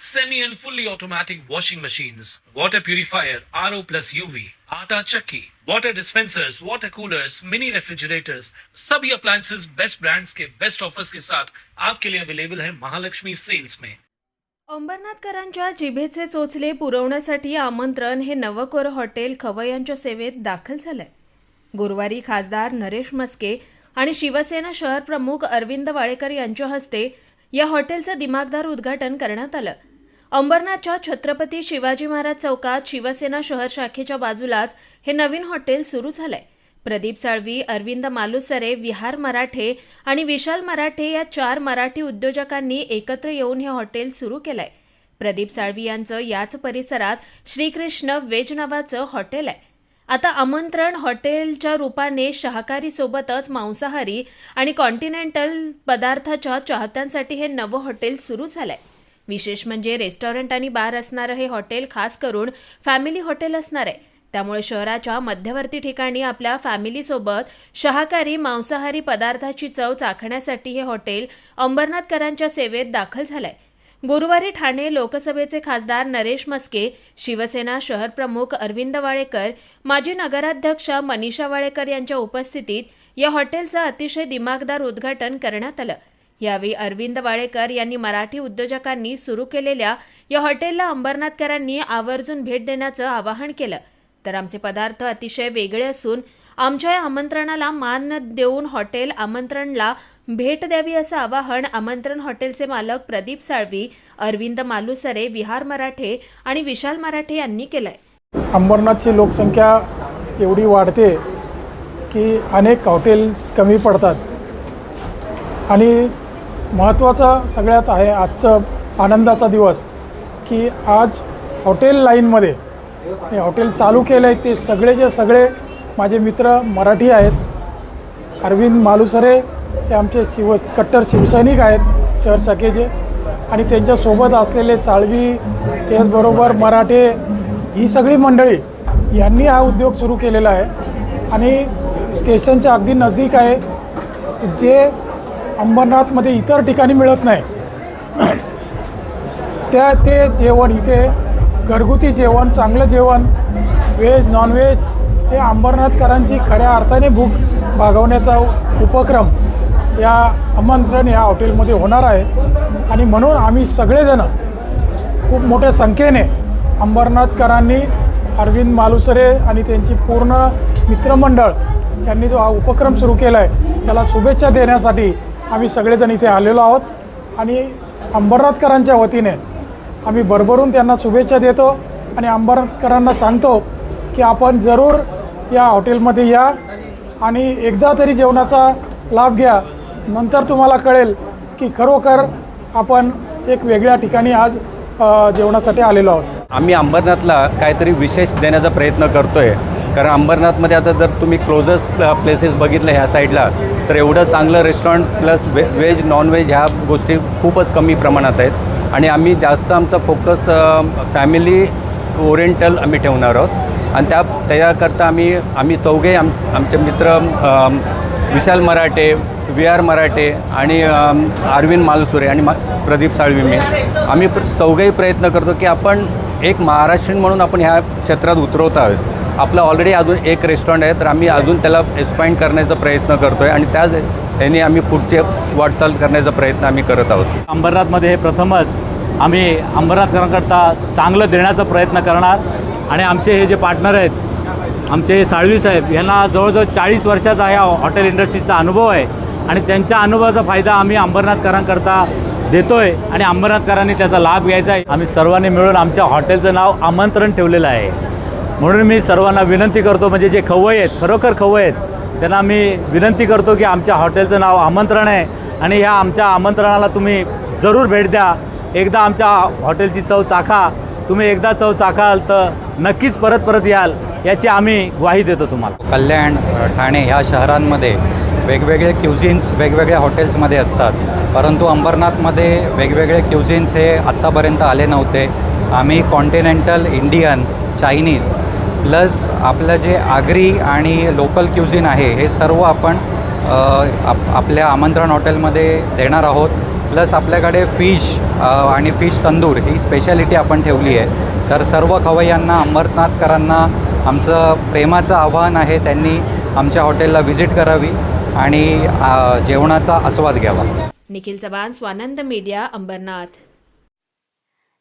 semi and fully automatic washing machines, water purifier, RO plus UV, आटा चक्की, water dispensers, water coolers, mini refrigerators, सभी appliances best brands के best offers के साथ आपके लिए अवेलेबल है महालक्ष्मी सेल्स में अंबरनाथकरांच्या जिभेचे चोचले पुरवण्यासाठी आमंत्रण हे नवकोर हॉटेल खवय्यांच्या सेवेत दाखल झालंय. गुरुवारी खासदार नरेश मस्के आणि शिवसेना शहर प्रमुख अरविंद वाळेकर यांच्या हस्ते या हॉटेलचं दिमागदार उद्घाटन करण्यात आलं. अंबरनाथच्या छत्रपती शिवाजी महाराज चौकात शिवसेना शहर शाखेच्या बाजूलाच हे नवीन हॉटेल सुरू झालंय. प्रदीप साळवी अरविंद मालुसरे विहार मराठे आणि विशाल मराठे या चार मराठी उद्योजकांनी एकत्र येऊन हे हॉटेल सुरू केलंय. प्रदीप साळवी यांचं याच परिसरात श्रीकृष्ण वेज नावाचं हॉटेल आहे. आता आमंत्रण हॉटेलच्या रूपाने शाकाहारी सोबतच मांसाहारी आणि कॉन्टिनेंटल पदार्थाच्या चाहत्यांसाठी हे नवं हॉटेल सुरू झालंय. विशेष म्हणजे रेस्टॉरंट आणि बार असणारं हे हॉटेल खास करून फॅमिली हॉटेल असणार आहे. त्यामुळे शहराच्या मध्यवर्ती ठिकाणी आपल्या फॅमिलीसोबत शाकाहारी मांसाहारी पदार्थाची चव चाखण्यासाठी हे हॉटेल अंबरनाथकरांच्या सेवेत दाखल झालंय. गुरुवारी ठाणे लोकसभेचे खासदार नरेश मस्के शिवसेना शहर प्रमुख अरविंद वाळेकर माजी नगराध्यक्ष मनीषा वाळेकर यांच्या उपस्थितीत या हॉटेलचं अतिशय दिमागदार उद्घाटन करण्यात आलं. यावेळी अरविंद वाळेकर यांनी मराठी उद्योजकांनी सुरू केलेल्या या हॉटेलला अंबरनाथकरांनी आवर्जून भेट देण्याचं आवाहन केलं. तर आमचे पदार्थ अतिशय वेगळे असून आमच्या या आमंत्रणाला मान देऊन हॉटेल आमंत्रणला भेट द्यावी असं आवाहन आमंत्रण हॉटेलचे मालक प्रदीप साळवी अरविंद मालुसरे विहार मराठे आणि विशाल मराठे यांनी केलंय. अंबरनाथची लोकसंख्या एवढी वाढते की अनेक हॉटेल्स कमी पडतात. आणि महत्त्वाचा सगळ्यात आहे आजचं आनंदाचा दिवस की आज हॉटेल लाईनमध्ये हे हॉटेल चालू केलं आहे ते सगळेचे सगळे माझे मित्र मराठी आहेत. अरविंद मालुसरे हे आमचे शिव कट्टर शिवसैनिक आहेत शहर शाखेचे आणि त्यांच्यासोबत असलेले साळवी त्याचबरोबर मराठे ही सगळी मंडळी यांनी हा उद्योग सुरू केलेला आहे. आणि स्टेशनच्या अगदी नजदीक आहे जे अंबरनाथमध्ये इतर ठिकाणी मिळत नाही. त्या ते जेवण इथे घरगुती जेवण चांगलं जेवण व्हेज नॉनव्हेज हे अंबरनाथकरांची खऱ्या अर्थाने भूक भागवण्याचा उपक्रम या आमंत्रण या हॉटेलमध्ये होणार आहे. आणि म्हणून आम्ही सगळेजणं खूप मोठ्या संख्येने अंबरनाथकरांनी अरविंद मालुसरे आणि त्यांची पूर्ण मित्रमंडळ यांनी जो हा उपक्रम सुरू केला आहे त्याला शुभेच्छा देण्यासाठी आम्ही सगळेजण इथे आलेलो आहोत आणि अंबरनाथकरांच्या वतीने आम्ही भरभरून त्यांना शुभेच्छा देतो आणि अंबरनाथकरांना सांगतो की आपण जरूर या हॉटेलमध्ये या आणि एकदा तरी जेवणाचा लाभ घ्या. नंतर तुम्हाला कळेल की खरोखर आपण एक वेगळ्या ठिकाणी आज जेवणासाठी आलेलो आहोत. आम्ही अंबरनाथला काहीतरी विशेष देण्याचा प्रयत्न करतो आहे कारण अंबरनाथमध्ये आता जर तुम्ही क्लोजस्ट प्लेसेस बघितलं ह्या साईडला तर एवढं चांगलं रेस्टॉरंट प्लस वे व्हेज नॉनव्हेज ह्या गोष्टी खूपच कमी प्रमाणात आहेत. आणि आम्ही जास्त आमचा फोकस फॅमिली ओरिएंटल आम्ही ठेवणार आहोत. आणि त्या त्याकरता आम्ही आम्ही चौघे आम आमचे मित्र विशाल मराठे वी आर मराठे आणि अरविंद मालसुरे आणि मा प्रदीप साळवी मी आम्ही प्र चौघेही प्रयत्न करतो की आपण एक महाराष्ट्रीयन म्हणून आपण ह्या क्षेत्रात उतरवत आहोत. आपलं ऑलरेडी अजून एक रेस्टॉरंट आहे तर आम्ही अजून त्याला एक्सपाइंड करण्याचा प्रयत्न करतो आहे आणि त्याच यांनी आम्ही पुढचे वाटचाल करण्याचा प्रयत्न आम्ही करत आहोत. अंबरनाथमध्ये हे प्रथमच आम्ही अंबरनाथकरांकरता चांगलं देण्याचा प्रयत्न करणार आणि आमचे हे जे पार्टनर आहेत आमचे साळवी साहेब यांना जवळजवळ चाळीस वर्षाचा ह्या हॉटेल इंडस्ट्रीचा अनुभव आहे आणि त्यांच्या अनुभवाचा फायदा आम्ही अंबरनाथकरांकरता देतोय आणि अंबरनाथकरांनी त्याचा लाभ घ्यायचा आहे. आम्ही सर्वांनी मिळून आमच्या हॉटेलचं नाव आमंत्रण ठेवलेलं आहे. म्हणून मी सर्वांना विनंती करतो म्हणजे जे खवय आहेत खरोखर खवय आहेत त्यांना मी विनंती करतो की आमच्या हॉटेलचं नाव आमंत्रण आहे आणि ह्या आमच्या आमंत्रणाला तुम्ही जरूर भेट द्या. एकदा आमच्या हॉटेलची चव चाखा. तुम्ही एकदा चव चाखाल तर नक्कीच परत परत याल याची आम्ही ग्वाही देतो तुम्हाला. कल्याण ठाणे ह्या शहरांमध्ये वेगवेगळे क्युझिन्स वेगवेगळ्या हॉटेल्समध्ये असतात. परंतु अंबरनाथमध्ये वेगवेगळे क्युझिन्स हे आत्तापर्यंत आले नव्हते. आम्ही कॉन्टिनेंटल इंडियन चायनीज प्लस आपलं जे आगरी आणि लोकल क्युझिन आहे हे सर्व आपण आप आपल्या आमंत्रण हॉटेलमध्ये देणार आहोत. प्लस आपल्याकडे फिश आणि फिश तंदूर ही स्पेशालिटी आपण ठेवली आहे. तर सर्व खवय्यांना अंबरनाथकरांना आमचं प्रेमाचं आव्हान आहे त्यांनी आमच्या हॉटेलला व्हिजिट करावी आणि जेवणाचा आस्वाद घ्यावा. निखिल चव्हाण स्वानंद मीडिया अंबरनाथ.